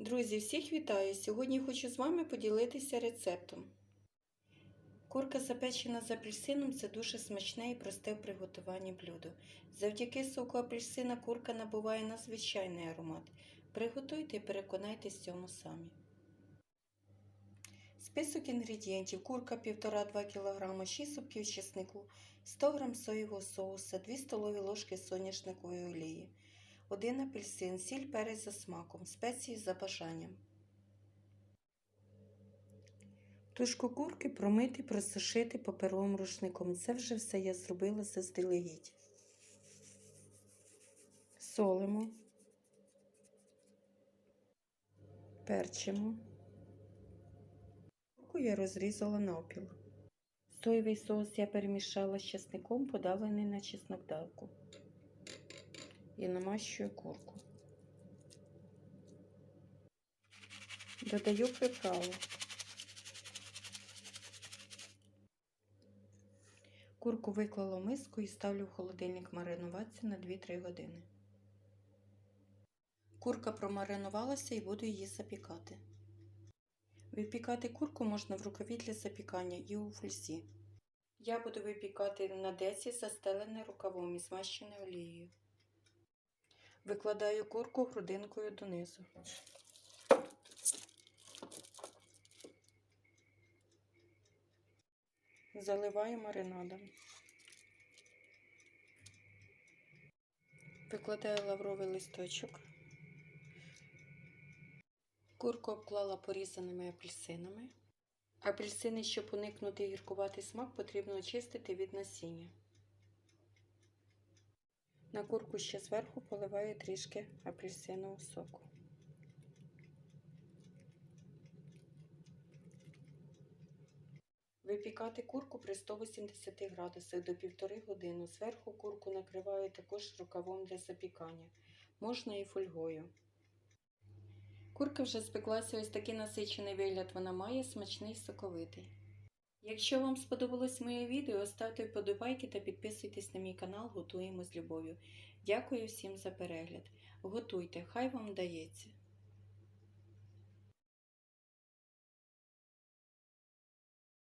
Друзі, всіх вітаю! Сьогодні хочу з вами поділитися рецептом. Курка запечена з апельсином це дуже смачне і просте в приготуванні блюдо. Завдяки соку апельсина курка набуває надзвичайний аромат. Приготуйте і переконайтесь в цьому самі. Список інгредієнтів: курка 1,5-2 кг, 6 зубків чеснику, 100 г соєвого соуса, 2 столові ложки соняшникової олії. Один апельсин, сіль, перець за смаком, спеції за бажанням. Тушку курки промити, просушити паперовим рушником. Це вже все я зробила заздалегідь. Солимо, перчимо. Курку я розрізала навпіл. Соєвий соус я перемішала з чесником, подавлений на чеснокдавку і намащую курку. Додаю приправу. Курку виклала в миску і ставлю в холодильник маринуватися на 2-3 години. Курка промаринувалася і буду її запікати. Випікати курку можна в рукаві для запікання і у фользі. Я буду випікати на деці застелене рукавом і змащене олією. Викладаю курку грудинкою донизу. Заливаю маринадом. Викладаю лавровий листочок. Курку обклала порізаними апельсинами. Апельсини, щоб уникнути гіркуватий смак, потрібно очистити від насіння. На курку ще зверху поливаю трішки апельсинового соку. Випікати курку при 180 градусах до 1,5 години. Зверху курку накриваю також рукавом для запікання. Можна і фольгою. Курка вже спеклася, ось такий насичений вигляд вона має, смачний соковитий. Якщо вам сподобалось моє відео, ставте вподобайки та підписуйтесь на мій канал Готуємо з любов'ю. Дякую всім за перегляд. Готуйте, хай вам вдається!